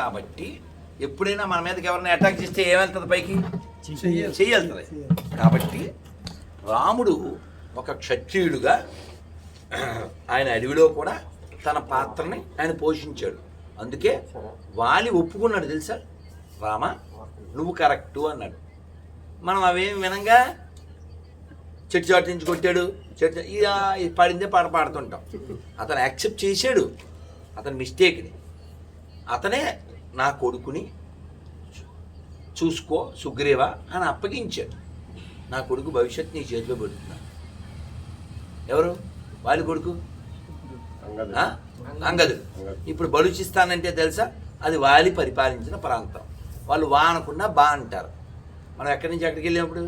కాబట్టి ఎప్పుడైనా మన మీదకి ఎవరైనా అటాక్ చేస్తే ఏమెళ్తుంది పైకి? చెయ్యెళ్తుంది కాబట్టి రాముడు ఒక క్షత్రియుడుగా ఆయన అడవిలో కూడా తన పాత్రని ఆయన పోషించాడు. అందుకే వాలి ఒప్పుకున్నాడు తెలుసా? రామ నువ్వు కరెక్టు అన్నాడు. మనం అవేం వినంగా? చెట్టు చాటు నుంచి కొట్టాడు. చెట్టు ఇక ఇది పడిందే పాట పాడుతుంటాం. అతను యాక్సెప్ట్ చేశాడు. అతని మిస్టేక్ని అతనే నా కొడుకుని చూసుకో సుగ్రీవ అని అప్పగించాడు. నా కొడుకు భవిష్యత్తు నీ చేతిలో పెడుతున్నా ఎవరు? వాడి కొడుకు? అంగదు. ఇప్పుడు బలుచిస్తానంటే తెలుసా? అది వాలి పరిపాలించిన ప్రాంతం. వాళ్ళు వా అనుకున్నా బా అంటారు. మనం ఎక్కడి నుంచి ఎక్కడికి వెళ్ళినప్పుడు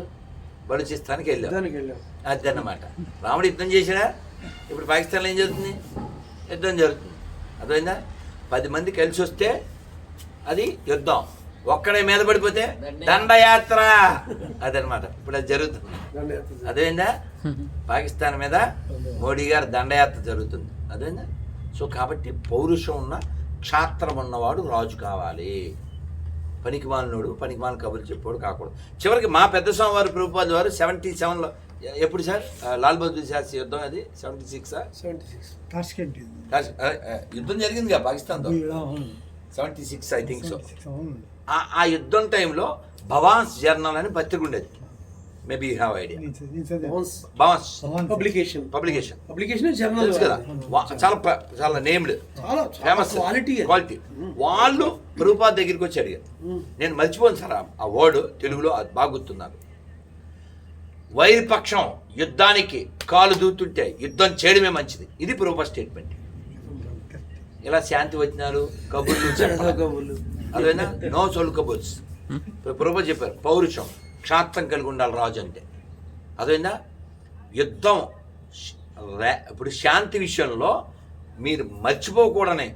బలుచిస్తానికి వెళ్ళాం. దానికి వెళ్ళాం. అదన్నమాట. రాముడు యుద్ధం చేశాడా? ఇప్పుడు పాకిస్తాన్లో ఏం జరుగుతుంది? యుద్ధం జరుగుతుంది. అర్థమైందా? పది మంది కలిసి వస్తే అది యుద్ధం. ఒక్కడే మీద పడిపోతే దండయాత్ర. అదనమాట ఇప్పుడు అది జరుగుతుంది. అదేందా? పాకిస్తాన్ మీద మోడీ గారు దండయాత్ర జరుగుతుంది. అదేందా? సో కాబట్టి పౌరుషం ఉన్న క్షాత్రం ఉన్నవాడు రాజు కావాలి. పనికిమాలినోడు పనికిమాలిన కబుర్లు చెప్పాడు కాకూడదు. చివరికి మా పెద్ద స్వామి వారు ప్రభుపాద వారు సెవెంటీ సెవెన్లో ఎప్పుడు సార్? లాల్ బహదూర్ శాస్త్రి యుద్ధం అది? Seventy six seventy six. యుద్ధం జరిగిందిగా పాకిస్తాన్తో. Seventy six I think so. ఆ- ఆ యుద్ధం టైంలో భవాన్స్ జర్నల్ అని పత్రిక ఉండేది maybe you have idea Bhavan's publication publication publication journal కదా? చాలా చాలా నేమ్డ్ చాలా ఫేమస్ క్వాలిటీ క్వాలిటీ వాళ్ళు ప్రభుపాద్ దగ్గరికి వచ్చి అడిగారు. నేను మర్చిపోను సార్ ఆ- వర్డ్ తెలుగులో అది బాగా గుర్తున్నాను వైరపక్షం యుద్ధానికి కాలు దూతుంటే యుద్ధం చేయడమే మంచిది. ఇది ప్రభుపా స్టేట్మెంట్ ఇలా శాంతి వచనాలు కబుర్లు చెప్పాలి. అదేనా? నో సొల్ కబుర్స్ ప్రభుత్వం చెప్పారు పౌరుషం క్షాత్రం కలిగి ఉండాలి రాజు అంటే. అదేనా? యుద్ధం ఇప్పుడు శాంతి విషయంలో మీరు మర్చిపోకూడని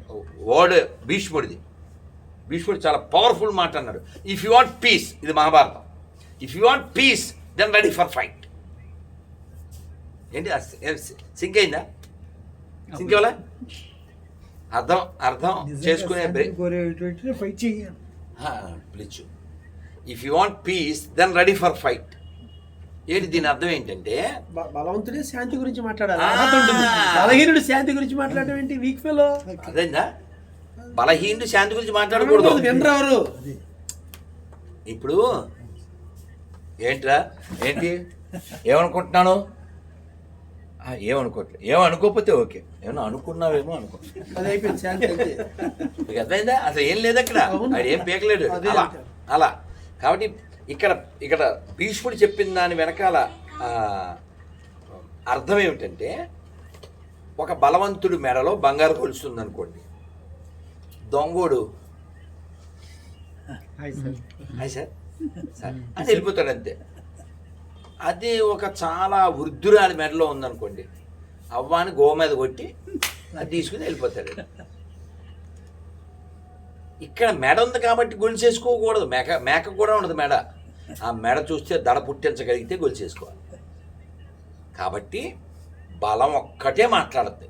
వర్డ్ భీష్ముడిది. భీష్ముడు చాలా పవర్ఫుల్ మాట అన్నాడు. ఇఫ్ యు వాంట్ పీస్ ఇది Mahabharatam. If you want peace then ready for fight ఏంటి? సింక్ అయిందా? సింక్ ఇవ్వలే? అర్థం అర్థం చేసుకునే ఫైట్ చేయాలి. పిలిచు. If you want peace then ready for fight ఏంటి దీని అర్థం ఏంటంటే? బలవంతుడే శాంతి గురించి మాట్లాడాలి. బలహీనుడు శాంతి గురించి మాట్లాడడం ఏంటి వీక్ ఫెలో అదేందా బలహీనుడు శాంతి గురించి మాట్లాడకూడదు. వినరు ఎవరు? అది. ఇప్పుడు ఏంట్రా? ఏంటి? ఏమనుకుంటున్నాను? ఏమనుకోవట్లేదు ఏమనుకోకపోతే ఓకే. ఏమన్నా అనుకున్నావేమో అనుకో. అది అయిపోయింది అర్థమైందా? అసలు ఏం లేదు అక్కడ. ఆయన ఏం పీకలేడు. అదే అలా. అలా. కాబట్టి ఇక్కడ ఇక్కడ భీష్ముడు చెప్పిన దాని వెనకాల ఆ, అర్థం ఏమిటంటే ఒక బలవంతుడు మెడలో బంగారు కొలుస్తుంది అనుకోండి దొంగోడు హాయ్ సార్ సార్ అని వెళ్ళిపోతాడు అంతే. అది ఒక చాలా వృద్ధురాలి మెడలో ఉందనుకోండి అవ్వాని గో మీద కొట్టి అది తీసుకుని వెళ్ళిపోతాడు. ఇక్కడ మెడ ఉంది కాబట్టి గొలిసేసుకోకూడదు మేక మేక కూడా ఉండదు మెడ. ఆ మెడ చూస్తే దడ పుట్టించగలిగితే గొలిసేసుకోవాలి కాబట్టి బలం ఒక్కటే మాట్లాడద్దు.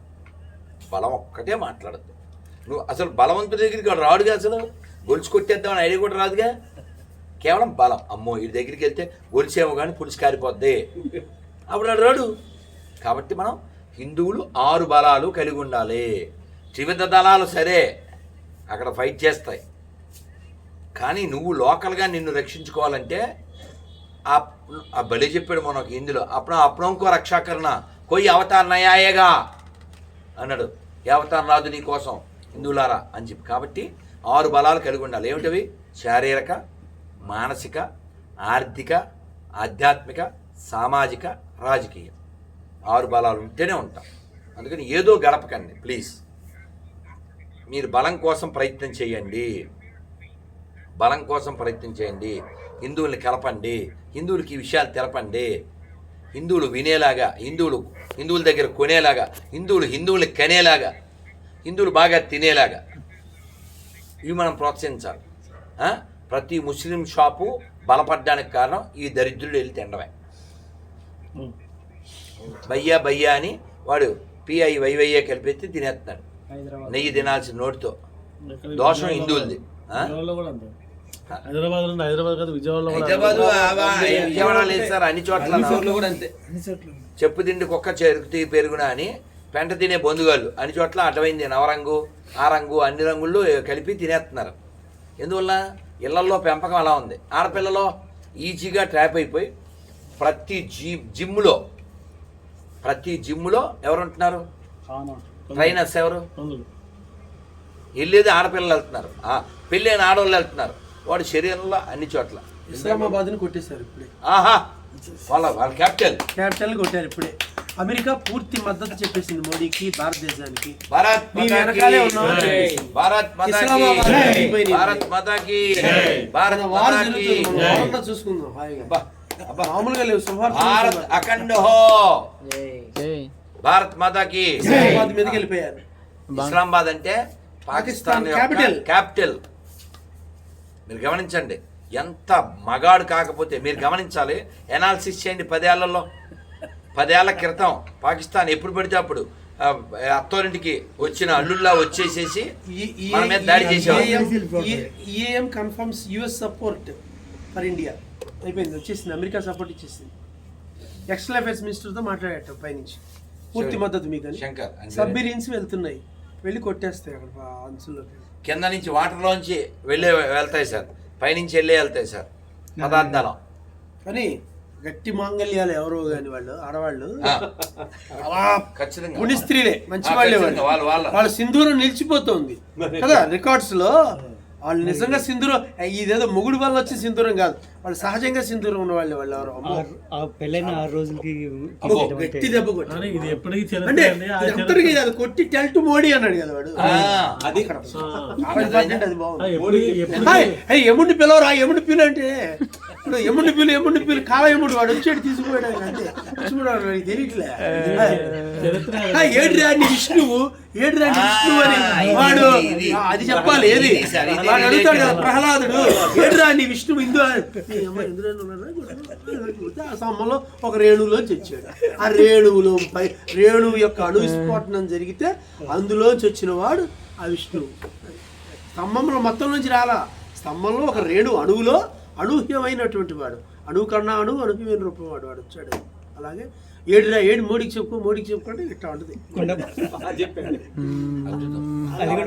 బలం ఒక్కటే మాట్లాడద్దు. నువ్వు అసలు బలవంతుడి దగ్గరికి రాడుగా అసలు? గొలుసు కొట్టేద్దామని ఐడియా కూడా రాదుగా? కేవలం బలం. అమ్మో వీడి దగ్గరికి వెళ్తే గొలిసేమో కానీ పులిసి కారిపోద్ది. అప్పుడు అడు కాబట్టి మనం హిందువులు ఆరు బలాలు కలిగి ఉండాలి. త్రివిధ దళాలు సరే అక్కడ ఫైట్ చేస్తాయి. కానీ నువ్వు లోకల్గా నిన్ను రక్షించుకోవాలంటే ఆ బలి చెప్పాడు మనకు హిందులో. అప్పుడు అప్పుడంకో రక్షాకరణ. కొయ్యి అవతార్ నయాయేగా అన్నాడు. అవతారం రాదు నీ కోసం హిందువులారా అని చెప్పి. కాబట్టి ఆరు బలాలు కలిగి ఉండాలి. ఏమిటవి? శారీరక మానసిక ఆర్థిక ఆధ్యాత్మిక సామాజిక రాజకీయ. ఆరు బలాలు ఉంటేనే ఉంటాం. అందుకని ఏదో గడపకండి ప్లీజ్. మీరు బలం కోసం ప్రయత్నం చేయండి. బలం కోసం ప్రయత్నం చేయండి. హిందువుల్ని కలపండి. హిందువులకి ఈ విషయాలు తెలపండి. హిందువులు వినేలాగా హిందువులు హిందువుల దగ్గర కొనేలాగా హిందువులు హిందువుల్ని కనేలాగా హిందువులు బాగా తినేలాగా. ఇవి మనం ప్రోత్సహించాలి. ప్రతి ముస్లిం షాపు బలపడడానికి కారణం ఈ దరిద్రుడు వెళ్ళి తినడమే. బయ్యా బయ్యా అని వాడు పిఐ వైవయ్యే కలిపెత్తి తినేస్తున్నాడు. హైదరాబాద్. నెయ్యి తినాల్సిన నోటితో. దోషం హిందువులది. హైదరాబాద్ హైదరాబాద్ కాదు విజయవాడలో కూడా హైదరాబాద్ విజయవాడ లేదు సార్ అన్ని చోట్ల కూడా అంతే. అన్ని చోట్ల చెప్పు తిండి కుక్క చెరుకు పెరుగున అని పెంట తినే బొందుగాళ్ళు. అన్ని చోట్ల అడ్డమైంది నవరంగు ఆ రంగు అన్ని రంగుల్లో కలిపి తినేస్తున్నారు. ఎందువల్ల? ఇళ్ళలో పెంపకం అలా ఉంది? ఆడపిల్లలో ఈజీగా ట్రాప్ అయిపోయి ప్రతి జీ జిమ్లో ప్రతి జిమ్లో ఎవరు ఉంటున్నారు ట్రైనర్స్ ఎవరు? వెళ్ళేది ఆడపిల్లలు వెళ్తున్నారు. ఆ, పెళ్ళైన ఆడవాళ్ళు వెళ్తున్నారు. వాడు శరీరంలో అన్ని చోట్ల. ఇస్లామాబాద్ని కొట్టేశారు ఇప్పుడే. ఆహా! వాళ్ళ వాళ్ళ క్యాపిటల్. క్యాపిటల్ కొట్టారు ఇప్పుడే. అమెరికా పూర్తి మద్దతు చెప్పేసింది మోడీకి భారతదేశానికి. భారత్. భారత్ మాతా కీ ఇస్లామాబాద్ జై. అయిపోయింది. భారత్ మాతా కీ భారత్ వార్ చూసుకుందాం. హాయిగా. మామూలుగా లేవు. భారత్ అఖండ హో. భారత్ మాతా కీ ఇస్లామాబాద్ మీదకి వెళ్ళిపోయారు. ఇస్లామాబాద్ అంటే పాకిస్తాన్ capital. క్యాపిటల్. మీరు గమనించండి. ఎంత మగాడు కాకపోతే మీరు గమనించాలి. ఎనాలిసిస్ చేయండి పదేళ్ళలో. పదేళ్ళ క్రితం పాకిస్తాన్ ఎప్పుడు పడితే అప్పుడు అత్తోరింటికి వచ్చిన అల్లుల్లా వచ్చేసేసి మన మీద దాడి EAM confirms US support for India. అయిపోయింది వచ్చేసింది అమెరికా సపోర్ట్ ఇచ్చేసింది. ఎక్స్టర్నల్ అఫైర్స్ మినిస్టర్తో మాట్లాడట పైనుంచి. పూర్తి. మద్దతు మీకు. సబ్మెరీన్స్ వెళ్తున్నాయి. వెళ్ళి కొట్టేస్తాయి అక్కడ అంచుల్లో. కింద నుంచి వాటర్లోంచి వెళ్ళే వెళ్తాయి సార్. పైనుంచి వెళ్ళే వెళ్తాయి సార్. పదార్థాలు. కానీ గట్టి మాంగళ్యాలు ఎవరో కాని వాళ్ళు ఆడవాళ్ళు. ఆ, అలా ఖచ్చితంగా. పుణ్య స్త్రీలే మంచి ఆ, వాళ్ళే వాళ్ళు. వాళ్ళ వాళ్ళ. వాళ్ళ సింధూరం నిలిచిపోతుంది. కదా రికార్డ్స్లో వాళ్ళు నిజంగా సింధూరం ఇదేదో మొగుడు వల్ల వచ్చే సింధూరం కాదు. వాళ్ళు సహజంగా సింధూరం ఉన్న వాళ్ళు వాళ్ళు ఎవరు. అమ్మో. ఆ పెళ్ళైన రోజులకి అబ్బో, గట్టి దెబ్బ కొట్టి కానీ ఇది ఎప్పటికీ అంటే. ఆ అందరికీ కాదు కొట్టి టెల్ట్ మోడీ అన్నాడు కదా వాడు. ఆ, అది అది ఆ, బాగుంది. ఎముడిని పిలవరా ఎముడి అంటే ఇప్పుడు ఎముడిని పిలు ఎముడిని పిలు కాల ఎముడు వాడు వచ్చాడు తీసుకుపోయాడు అంతే. తీసుకున్నాడు వాడికి తెలియట్లే. చరిత్ర హాయ్, ఏడ్రా నీ విష్ణువు? ఏడ్రా నీ విష్ణువు అని వాడు అది చెప్పాలి ఏది? వాడు అడుగుతాడు కదా. ప్రహ్లాదుడు. ఏడ్రా నీ విష్ణువు ఇందు సమయంలో ఒక రేణువులోంచి వచ్చాడు ఆ రేణువులో పై రేణువు యొక్క అణు విస్ఫోటనం జరిగితే అందులోంచి వచ్చిన వాడు ఆ విష్ణువు. స్తంభంలో మొత్తం నుంచి రాలా. స్తంభంలో ఒక రేణు అణువులో అనూహ్యమైనటువంటి వాడు. అణువు కన్నా అణువు అనూహ్యమైన రూపం వాడు వాడు వచ్చాడు. అలాగే ఏడురా ఏడు మోడీకి చెప్పుకో మోడీకి చెప్పుకుంటే ఇట్లా ఉంటుంది.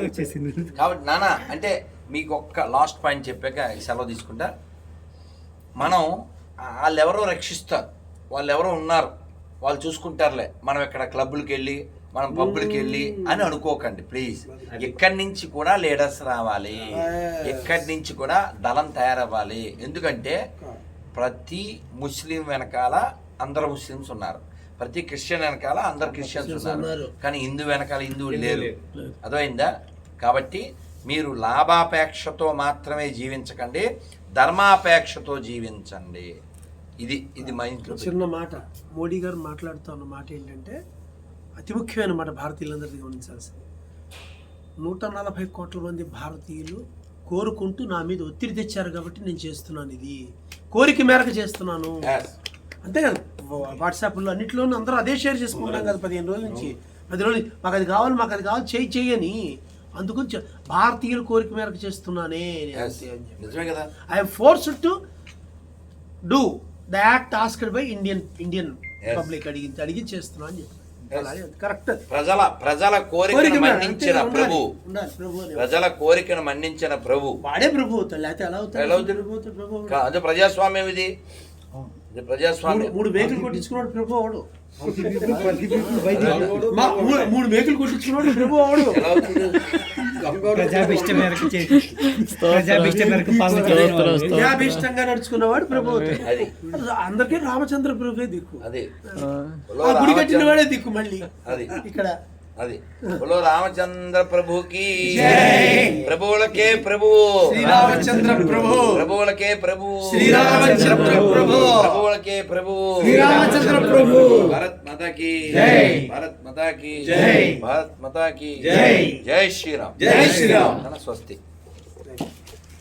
వచ్చేసింది. కాబట్టి నానా అంటే మీకు ఒక్క లాస్ట్ పాయింట్ చెప్పాక ఈ సెలవు తీసుకుంటా. మనం వాళ్ళు ఎవరో రక్షిస్తారు. వాళ్ళు ఎవరో ఉన్నారు. వాళ్ళు చూసుకుంటారులే. మనం ఇక్కడ క్లబ్బులకి వెళ్ళి మనం పబ్బులకి వెళ్ళి అని అనుకోకండి ప్లీజ్. ఇక్కడి నుంచి కూడా లీడర్స్ రావాలి ఇక్కడి నుంచి కూడా దళం తయారవ్వాలి. ఎందుకంటే ప్రతి ముస్లిం వెనకాల అందరు ముస్లిమ్స్ ఉన్నారు. ప్రతి క్రిస్టియన్ వెనకాల అందరు క్రిస్టియన్స్ ఉన్నారు. కానీ హిందూ వెనకాల హిందువులు లేరు. అర్థమైందా? కాబట్టి మీరు లాభాపేక్షతో మాత్రమే జీవించకండి ధర్మాపేక్షతో జీవించండి. ఇది ఇది మైండ్లో చిన్న మాట. మోడీ గారు మాట్లాడుతూ ఉన్న మాట ఏంటంటే అతి ముఖ్యమైన మాట భారతీయులందరికీ గమనించాల్సింది. నూట నలభై కోట్ల మంది భారతీయులు కోరుకుంటూ నా మీద ఒత్తిడి తెచ్చారు కాబట్టి నేను చేస్తున్నాను ఇది. కోరిక మేరకు చేస్తున్నాను. అంతే కదా? వాట్సాప్లో అన్నింటిలోనూ అందరూ అదే షేర్ చేసుకుంటాం కదా పదిహేను రోజుల నుంచి. పది రోజులు మాకు అది కావాలి మాకు అది కావాలి చేయి చేయని. అందుగురించి భారతీయుల కోరిక మేరకు చేస్తున్నానే I'm forced to do the act asked by Indian Indian. Public అడిగి అడిగి చేస్తున్నా అని చెప్పి కరెక్ట్. ప్రజల ప్రజల కోరికను మన్నించిన ప్రభు. ప్రజల కోరికను మన్నించిన ప్రభు. వాడే ప్రభు అవుతాడు లేకపోతే ఎలా అవుతాడు? ప్రభు అదే ప్రజాస్వామ్యం ఇది. ప్రజాస్వామ్యం. మూడు మేకలు కొట్టించుకున్నాడు ప్రభు అవడు మూడు- మూడు మేకలు కొట్టించుకున్నాడు ప్రభు అవడు ఎలా అవుతుంది? ప్రజాభిష్ట మేరకు చేసి ప్రజాభిష్ట మేరకు పాలన చేయని వాళ్ళు. విద్యాభీష్టంగా నడుచుకున్నవాడు ప్రభు అది. అందరికీ రామచంద్ర ప్రభువే దిక్కు. అది. ఆ. గుడి కట్టిన వాడే దిక్కు మళ్ళీ. అది. ఇక్కడ అది. బోలో రామచంద్ర ప్రభుకి. ప్రభువులకే ప్రభు. శ్రీరామచంద్ర ప్రభు. ప్రభువులకే ప్రభు. శ్రీ రామచంద్ర ప్రభు. ప్రభువులకే ప్రభు. శ్రీ రామచంద్ర ప్రభు. భారత్ మాతాకి. జై. భారత్ మాతాకి. జై. భారత్ మాతాకి. జై. జై శ్రీరామ్. జై శ్రీరామ్. స్వస్తి.